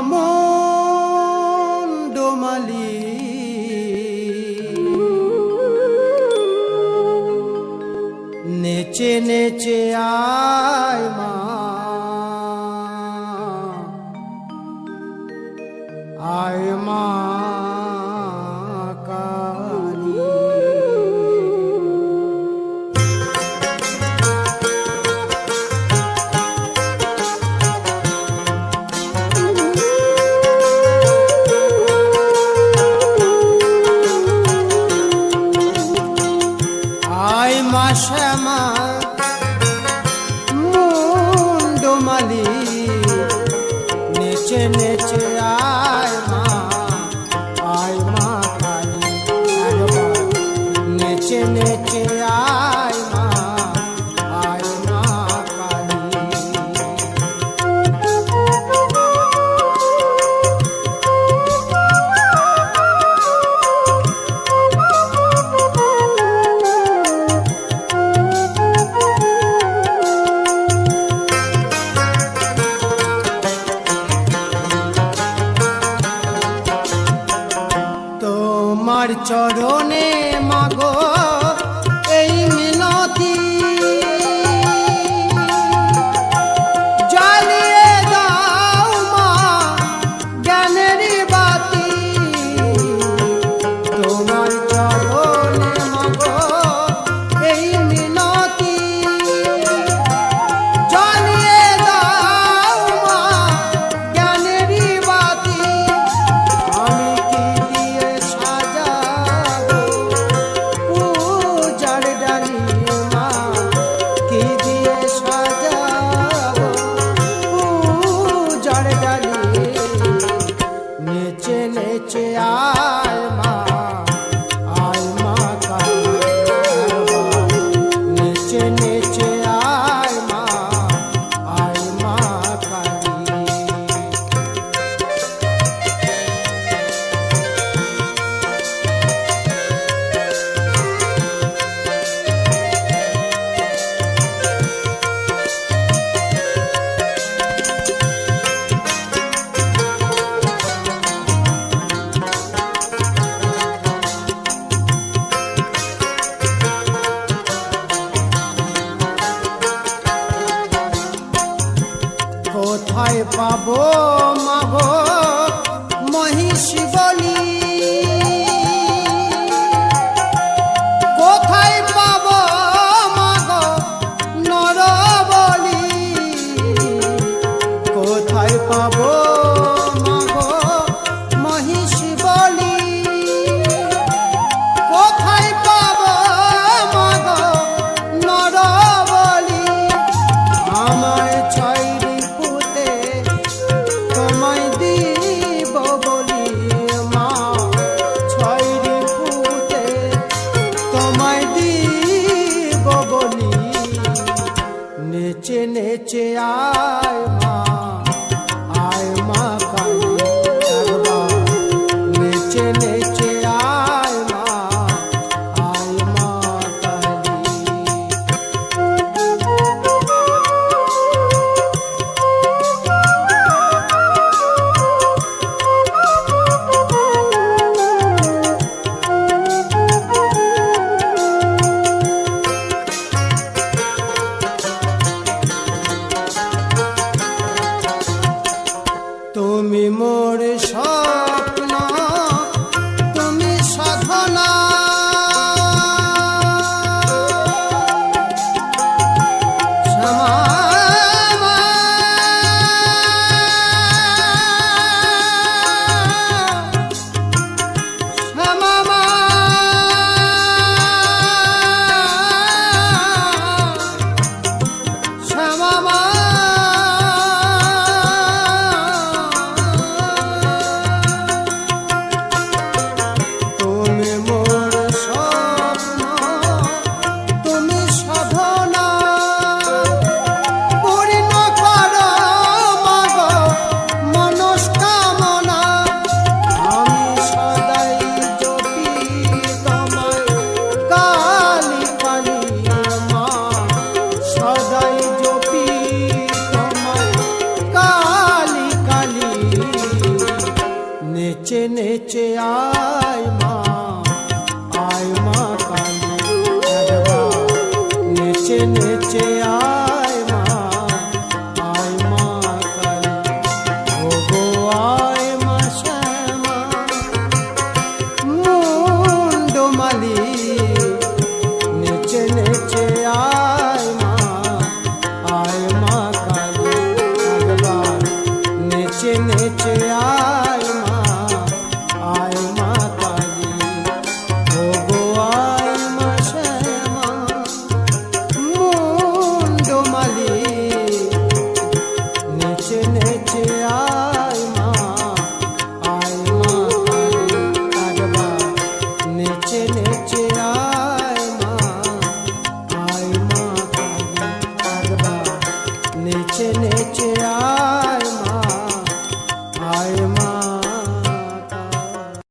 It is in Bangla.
মন ডোমালি। নেচে নেচে আয় মা। আয় মা। তোমার চরণে মাগো। কোথায় পাবো মাগো? মহিষী নেচে আয় মা আয় মা কালী একবার নেচে নেচে আয় মা আয় মা কালী ও গো আয় মা শ্যামা। মুন্ডমালি নেচে নেচে আয় মা আয় মা কালী একবার নেচে নেচে